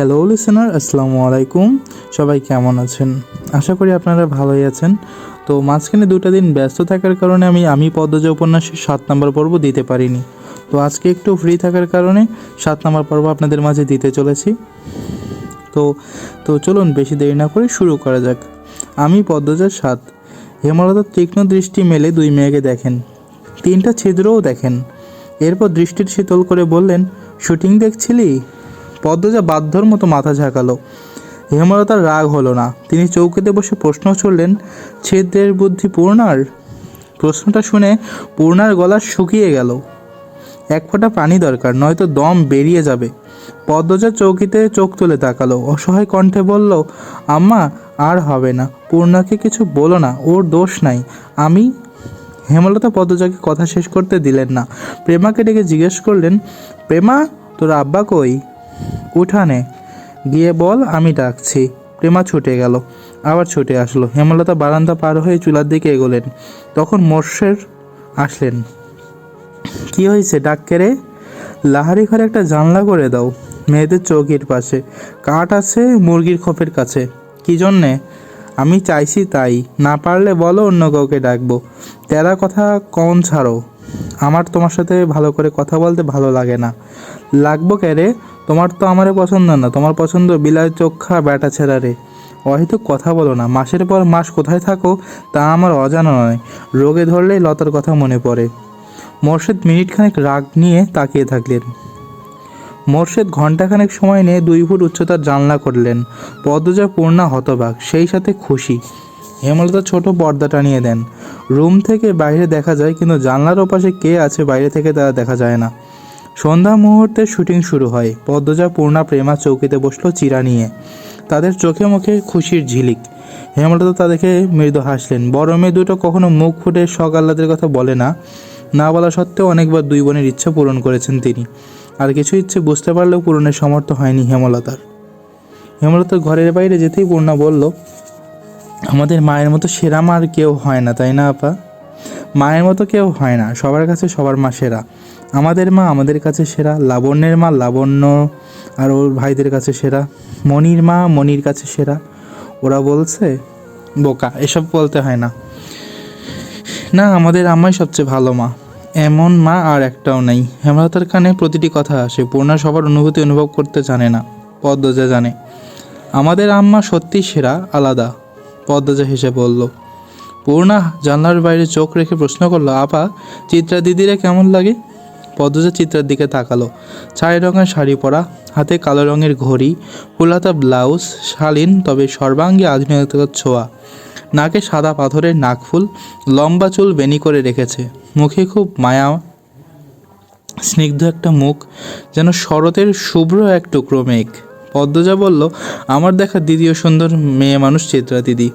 Hello listener আসসালামু আলাইকুম। সবাই কেমন আছেন? আশা করি আপনারা ভালোই আছেন। তো মাঝখানে দুটো দিন ব্যস্ত থাকার কারণে আমি আমি পদ্মজা উপন্যাসের সাত নম্বর পর্ব দিতে পারিনি। তো আজকে একটু ফ্রি থাকার কারণে সাত নম্বর পর্ব আপনাদের মাঝে দিতে চলেছি। তো তো চলুন বেশি দেরি না করে শুরু করা যাক। আমি পদ্মজা সাত হেমলতার তীক্ষ্ণ দৃষ্টি মেলে দুই মেয়েকে দেখেন। তিনটা ছিদ্রও দেখেন। এরপর দৃষ্টির শীতল করে বললেন, শুটিং দেখছিলি? পদ্মজা বাধ্যর মতো মাথা ঝাঁকালো। হেমলতার রাগ হলো না। তিনি চৌকিতে বসে প্রশ্ন ছুড়লেন ছিদ্রের বুদ্ধি পূর্ণার? প্রশ্নটা শুনে পূর্ণার গলা শুকিয়ে গেল। এক ফোঁটা পানি দরকার, নয়তো দম বেরিয়ে যাবে। পদ্মজা চৌকিতে চোখ তুলে তাকালো। অসহায় কণ্ঠে বলল, আম্মা, আর হবে না। পূর্ণাকে কিছু বলো না, ওর দোষ নাই। আমি? হেমলতা পদ্মজাকে কথা শেষ করতে দিলেন না। প্রেমাকে ডেকে জিজ্ঞেস করলেন, প্রেমা, তোর আব্বা কই? উঠানে। গিয়ে বল, আমি ডাকছি। প্রেমা ছুটে গেল। আবার ছুটে আসলো। হেমলতা বারান্দা পার হয়ে চুলার দিকে এগোলেন। তখন মোর্শের আসলেন। কি হয়েছে ডাক কেড়ে লাহারি ঘরে একটা জানলা করে দাও। মেয়েদের চৌকির পাশে। কাঠ আছে মুরগির খোপের কাছে। কি জন্যে? আমি চাইছি তাই। না পারলে বলো অন্য কাউকে ডাকবো। তেরা কথা কন ছাড়ো। আমার তোমার সাথে ভালো করে কথা বলতে ভালো লাগে না। লাগবো রে? তোমার তো আমারে পছন্দ না। তোমার পছন্দ বিলায় চোখা ব্যাটা ছেঁড়া রে। হয়তো কথা বলো না। মাসের পর মাস কোথায় থাকো তা আমার অজানা নয়। রোগে ধরলেই লতার কথা মনে পড়ে। মোর্শেদ মিনিটখানেক রাগ নিয়ে তাকিয়ে থাকলেন। মোর্শেদ ঘন্টাখানেক সময় নিয়ে দুই ফুট উচ্চতার জানলা করলেন। পদ্মজা পূর্ণা হতবাক, সেই সাথে খুশি। হেমলতা ছোট পর্দা টানিয়ে দেন। রুম থেকে বাইরে দেখা যায়, কিন্তু জানলার ওপাশে কে আছে বাইরে থেকে তারা দেখা যায় না। সন্ধ্যা মুহূর্তে শুটিং শুরু হয়। পদ্মজা, পূর্ণা, প্রেমা চৌকিতে বসল চিরা নিয়ে। তাদের চোখে মুখে খুশির ঝিলিক। হেমলতা তাদেরকে মৃদু হাসলেন। বড় মেয়ে দুটো কখনো মুখ ফুটে শখ আহ্লাদের কথা বলে না। না বলা সত্ত্বেও অনেকবার দুই বোনের ইচ্ছা পূরণ করেছেন তিনি। আর কিছু ইচ্ছে বুঝতে পারলেও পূরণের সমর্থ হয়নি হেমলতার। হেমলতার ঘরের বাইরে যেতেই পূর্ণা বলল আমাদের মায়ের মতো সেরা মা আর কেউ হয় না, তাই না, আপা? মায়ের মতো কেউ হয় না, সবার কাছে সবার মা সেরা। আমাদের মা আমাদের কাছে সেরা, লাবণ্যের মা লাবণ্য, আর ওর ভাইদের কাছে সেরা। মনির মা মনির কাছে সেরা। ওরা বলছে, বোকা, এসব বলতে হয় না। না, আমাদের আম্মাই সবচেয়ে ভালো মা। এমন মা আর একটাও নেই। হেমলতার কানে প্রতিটি কথা আসে, পূর্ণা সবার অনুভূতি অনুভব করতে জানে না, পদ্মজা জানে। আমাদের আম্মা সত্যি সেরা, আলাদা। পদ্মজা হেসে বলল, পূর্ণা, জানলার বাইরে চোখ রেখে প্রশ্ন করল, আপা, চিত্রা দিদিরা কেমন লাগে? পদ্মজা চিত্রার দিকে তাকালো, ছাই রঙের শাড়ি পরা, হাতে কালো রঙের ঘড়ি, ফুলাতা ব্লাউজ, শালীন, তবে সর্বাঙ্গে আধুনিকতার ছোঁয়া। নাকে সাদা পাথরের নাকফুল, লম্বা চুল বেনি করে রেখেছে। মুখে খুব মায়া, স্নিগ্ধ একটা মুখ, যেন শরতের শুভ্র এক টুকরো মেঘ। পদ্মজা বলল, আমার দেখা দ্বিতীয় সুন্দর মেয়ে মানুষ চিত্রা দিদি।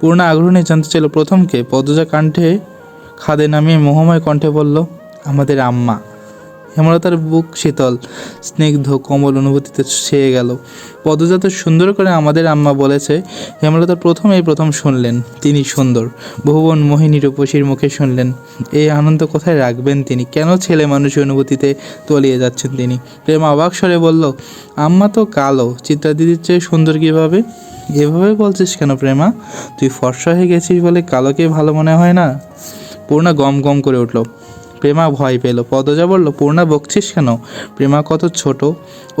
পূর্ণা আগ্রহ নিয়ে জানতে চাইল প্রথমকে। পদ্মজা কণ্ঠে খাদে নামিয়ে মোহময় কণ্ঠে বলল, আমাদের আম্মা। হেমলতার বুক শীতল, স্নিগ্ধ, কোমল অনুভূতিতে ছেয়ে গেল। পদজাত সুন্দর করে আমাদের আম্মা বলেছে, হেমলতা প্রথম এই প্রথম শুনলেন, তিনি সুন্দর। বহুবন মোহিনী রূপসীর মুখে শুনলেন এই আনন্দ কোথায় রাখবেন তিনি? কেন ছেলে মানুষের অনুভূতিতে তলিয়ে যাচ্ছেন তিনি? প্রেম অবাক স্বরে বলল, আম্মা তো কালো, চিত্রা দিদির চেয়ে সুন্দর কীভাবে? এভাবে বলছিস কেন প্রেমা? তুই ফর্সা হয়ে গেছিস বলে কালোকে ভালো মনে হয় না? পূর্ণা গম গম করে উঠল প্রেমা ভয় পেল। পদজা বলল, পূর্ণা, বকছিস কেন? প্রেমা কত ছোট।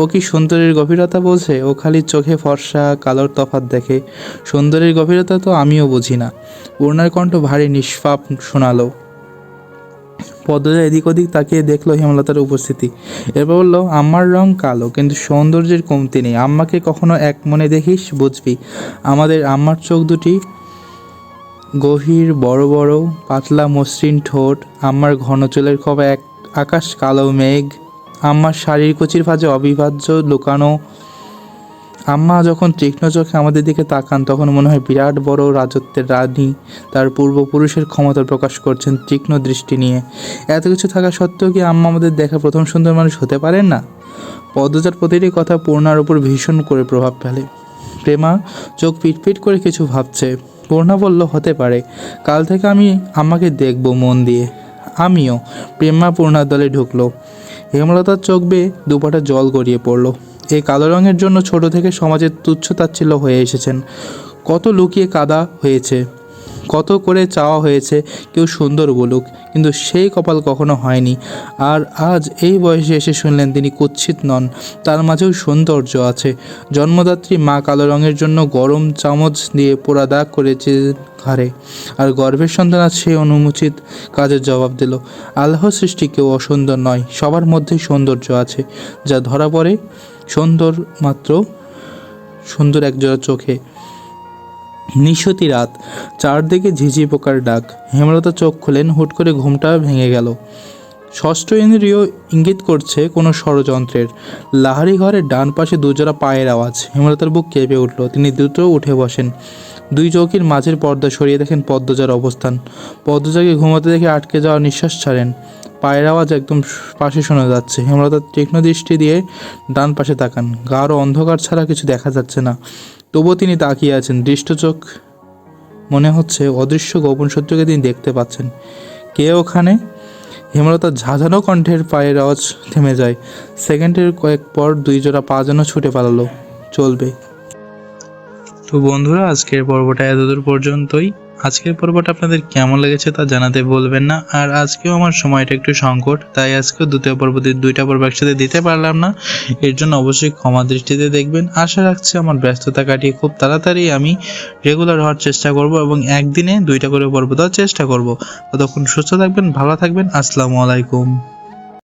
ও কি সুন্দরীর গভীরতা বোঝে? ও খালি চোখে ফর্সা, কালোর তফাত দেখে। সুন্দরীর গভীরতা তো আমিও বুঝি না। পূর্ণার কণ্ঠ ভারী নিষ্পাপ শোনালো। পদ্মজা এদিক ওদিক তাকিয়ে দেখল হেমলতার উপস্থিতি। এরপর বলল আমার রং কালো, কিন্তু সৌন্দর্যের কমতি নেই। আম্মাকে কখনো এক মনে দেখিস, বুঝবি। আমাদের আম্মার চোখ দুটি গভীর বড় বড় পাতলা মসৃণ ঠোঁট আম্মার ঘন চুলের খোপা এক আকাশ কালো মেঘ আম্মার শাড়ির কুচির ভাঁজে অবিভাজ্য লুকানো। আম্মা যখন তীক্ষ্ণ চোখে আমাদের দিকে তাকান, তখন মনে হয় বিরাট বড় রাজত্বের রানী, তার পূর্বপুরুষের ক্ষমতা প্রকাশ করছেন তীক্ষ্ণ দৃষ্টি নিয়ে। এত কিছু থাকা সত্ত্বেও কি আম্মা আমাদের দেখা প্রথম সুন্দর মানুষ হতে পারেন না? পদ্মজার প্রতিটি কথা পূর্ণার উপর ভীষণ করে প্রভাব ফেলে। প্রেমা চোখ পিটপিট করে কিছু ভাবছে। পূর্ণা বলল হতে পারে। কাল থেকে আমি আমাকে দেখব মন দিয়ে। আমিও প্রেমা পূর্ণার দলে ঢুকলো। হেমলতার চোখ বেয়ে দুপাটা জল গড়িয়ে পড়ল। এই কালো রঙের জন্য ছোট থেকে সমাজের তুচ্ছ তাচ্ছিল্য হয়ে এসেছেন। কত লুকিয়ে কাদা হয়েছে। কত করে চাওয়া হয়েছে কেউ সুন্দর বলুক, কিন্তু সেই কপাল কখনো হয়নি। আর আজ এই বয়সে এসে শুনলেন তিনি কুৎসিত নন, তার মাঝেও সৌন্দর্য আছে। জন্মদাত্রী মা কালো রঙের জন্য গরম চামচ দিয়ে পোড়া দাগ করেছে ঘাড়ে, আর গর্ভের সন্তান আজ সেই অনুমোচিত কাজের জবাব দিল। আল্লাহ সৃষ্টি কেউ অসুন্দর নয়, সবার মধ্যেই সৌন্দর্য আছে, যা ধরা পড়ে সুন্দর মাত্র সুন্দর একজোড়া চোখে। নিশতি রাত, চারদিকে ঝিঝি পোকার ডাক, হেমলতা চোখ খুলেন, হুট করে ঘুমটা ভেঙে গেল। ষষ্ঠ ইন্দ্রিয় ইঙ্গিত করছে কোনো ষড়যন্ত্রের। লাহারি ঘরের ডান পাশে দুজোড়া পায়ের আওয়াজ। হেমলতার বুক কেঁপে উঠল। তিনি দ্রুত উঠে বসেন। দুই চৌকির মাঝের পর্দা সরিয়ে দেখেন পদ্মজার অবস্থান। পদ্মজাকে ঘুমাতে দেখে আটকে যাওয়া নিঃশ্বাস ছাড়েন। পায়ের আওয়াজ একদম পাশে শোনা যাচ্ছে। হেমলতা তীক্ষ্ণ দৃষ্টি দিয়ে ডান পাশে তাকান। গাঢ় অন্ধকার ছাড়া কিছু দেখা যাচ্ছে না। তবুও তিনি তাকিয়ে আছেন, দৃষ্ট চোখ, মনে হচ্ছে অদৃশ্য গোপন সত্যকে তিনি দেখতে পাচ্ছেন। কে ওখানে? হেমলতার ঝাঁঝানো কণ্ঠের পায়ের আওয়াজ থেমে যায়। সেকেন্ডের কয়েক পর দুই জোড়া পা যেন ছুটে পালালো। চলবে। তো বন্ধুরা, আজকের পর্বটা এতদূর পর্যন্তই। আজকের পর্বটা আপনাদের কেমন লেগেছে তা জানাতে বলবেন না। আর আজকেও আমার সময়টা একটু সংকট, তাই আজকেও দ্বিতীয় পর্ব দিয়ে দুইটা পর্ব একসাথে দিতে পারলাম না। এর জন্য অবশ্যই ক্ষমা দৃষ্টিতে দেখবেন। আশা রাখছি আমার ব্যস্ততা কাটিয়ে খুব তাড়াতাড়ি আমি রেগুলার হওয়ার চেষ্টা করব এবং একদিনে দুইটা করে পর্ব দেওয়ার চেষ্টা করব। ততক্ষণ সুস্থ থাকবেন, ভালো থাকবেন। আসসালামু আলাইকুম।